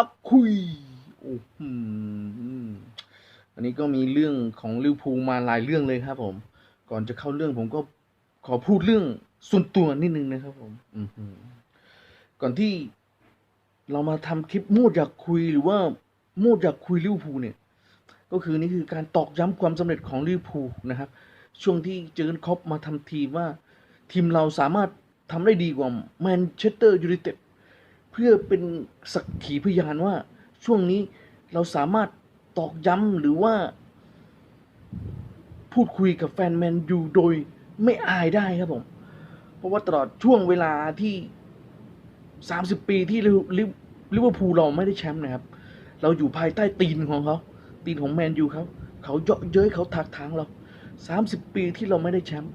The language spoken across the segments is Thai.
ับคุยโอ้โหอันนี้ก็มีเรื่องของลิวพูมาหลายเรื่องเลยครับ ผม ก่อนจะเข้าเรื่องผมก็ขอพูดเรื่องส่วนตัวนิดนึงนะครับ ผมก่อนที่เรามาทำคลิปมูดอยากคุยหรือว่ามูดอยากคุยลิวพูเนี่ย ก็คือนี่คือการตอกย้ำความสำเร็จของลิวพูนะครับ ช่วงที่เจอร์คอบมาทำทีว่า ทีมเราสามารถทำได้ดีกว่าแมนเชสเตอร์ยูไนเต็ด พื่อเป็นสักขีพยานว่าช่วงนี้เราสามารถตอกย้ำหรือว่า พูดคุยกับแฟนแมนยูโดยไม่อายได้ครับผม เพราะว่าตลอดช่วงเวลาที่ 30 ปีที่ลิเวอร์พูลเราไม่ได้แชมป์นะครับ เราอยู่ภายใต้ตีนของเขา ตีนของแมนยูเขาเขาเยาะเย้ยเขาถักทางเรา 30 ปีที่เราไม่ได้แชมป์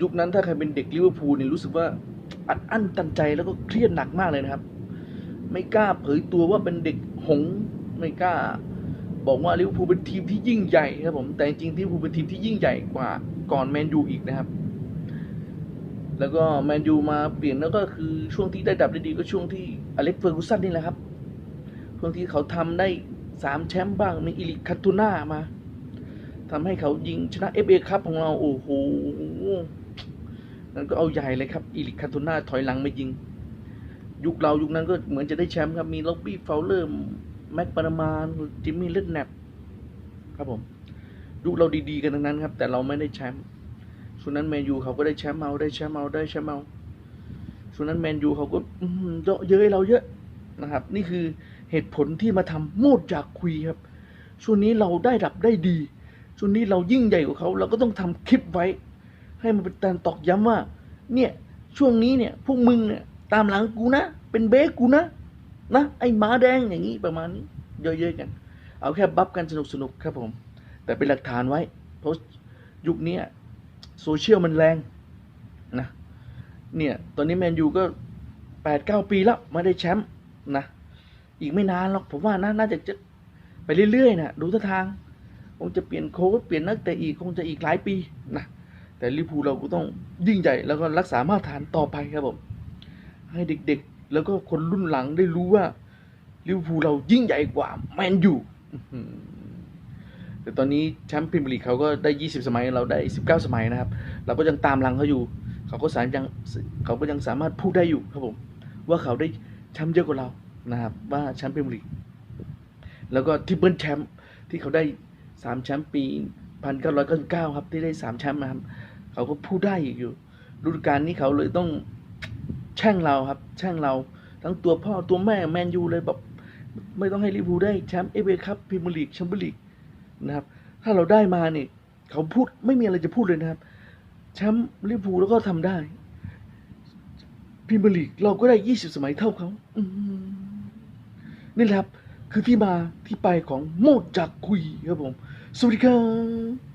ยุคนั้นถ้าใครเป็นเด็กลิเวอร์พูลเนี่ยรู้สึกว่า อัดอั้นตันใจแล้วก็เครียดหนักมากเลยนะครับ ไม่กล้าเผยตัวว่าเป็นเด็กหงส์ไม่กล้า บอกว่าลิเวอร์พูลเป็นทีมที่ยิ่งใหญ่ครับผมแต่จริงๆลิเวอร์พูลเป็นทีมที่ยิ่งใหญ่กว่าก่อนแมนยูอีกนะครับ แล้วก็แมนยูมาเปลี่ยนแล้วก็คือช่วงที่ได้ดับได้ดีก็ช่วงที่อเล็กเฟอร์กูสันนี่แหละครับช่วงที่เขาทำได้สามแชมป์บ้างมีอิลิคัตตูน่ามาทำให้เขายิงชนะเอฟเอคัพของเรา โอ้โห นั่นก็เอาใหญ่เลยครับอิลิคัตตูน่าถอยหลังไม่ยิง ยุคเรายุคนั้นก็เหมือนจะได้แชมป์ครับ มีล็อบบี้เฟาวเลอร์แม็กปารามานจิมมี่เลดแนปครับผม ยุคเราดีๆกันทั้งนั้นครับ แต่เราไม่ได้แชมป์ช่วงนั้นแมนยูเขาก็ได้แชมป์เอาได้แชมป์เอาได้แชมป์เอาช่วงนั้นแมนยูเขาก็เยอะเย้ยเราเยอะนะครับ นี่คือเหตุผลที่มาทำโมดอยากคุยครับ ช่วงนี้เราได้ดับได้ดี ช่วงนี้เรายิ่งใหญ่กว่าเขา เราก็ต้องทำคลิปไว้ ให้มันเป็นการตอกย้ำว่า เนี่ยช่วงนี้เนี่ยพวกมึงเนี่ยตามหลังกูนะ เป็นเบสกูนะนะไอ้หมาแดงอย่างนี้ประมาณนี้เยอะๆกัน เอาแค่บัฟกันสนุกๆครับผม แต่เป็นหลักฐานไว้เพราะยุคนี้โซเชียลมันแรงนะเนี่ยตอนนี้แมนยูก็แปดเก้าปีแล้วไม่ได้แชมป์นะอีกไม่นานหรอกผมว่าน่านาจะจะไปเรื่อยๆนะดูท่าทาง คงจะเปลี่ยนโค้ชเปลี่ยนนักเตะอีกคงจะอีกหลายปีนะ แต่ลิเวอร์พูลเราก็ต้องยิ่งใหญ่แล้วก็รักษามาตรฐานต่อไปครับผมให้เด็กๆ แล้วก็คนรุ่นหลังได้รู้ว่าลิเวอร์พูลเรายิ่งใหญ่กว่าแมนยูแต่ตอนนี้แชมป์พรีเมียร์ลีกเขาก็ได้ 20 สมัยเราได้ 19 สมัยนะครับ เราก็ยังตามหลังเขาอยู่ เขาก็สามยังเขาก็ยังสามารถพูดได้อยู่ครับผม ว่าเขาได้แชมป์เยอะกว่าเรานะครับ ว่าแชมป์พรีเมียร์ลีกแล้วก็ที่เบิลแชมป์ที่เขาได้สามแชมป์ปี 1999 ครับ ที่ได้สามแชมป์นะครับ เขาก็พูดได้อีกอยู่ฤดูกาลนี้เขาเลยต้องแช่งเราครับ แช่งเราทั้งตัวพ่อตัวแม่แมนยูเลยแบบไม่ต้องให้ลิเวอร์พูลได้แชมป์เอฟเอคัพพรีเมียร์ลีกแชมเปี้ยนลีกนะครับ ถ้าเราได้มาเนี่ยเขาพูดไม่มีอะไรจะพูดเลยนะครับ แชมป์ลิเวอร์พูลแล้วก็ทำได้พรีเมียร์ลีกเราก็ได้20สมัยเท่าเขาอืนี่แหละครับ คือที่มาที่ไปของโมจากคุยครับผม สวัสดีครับ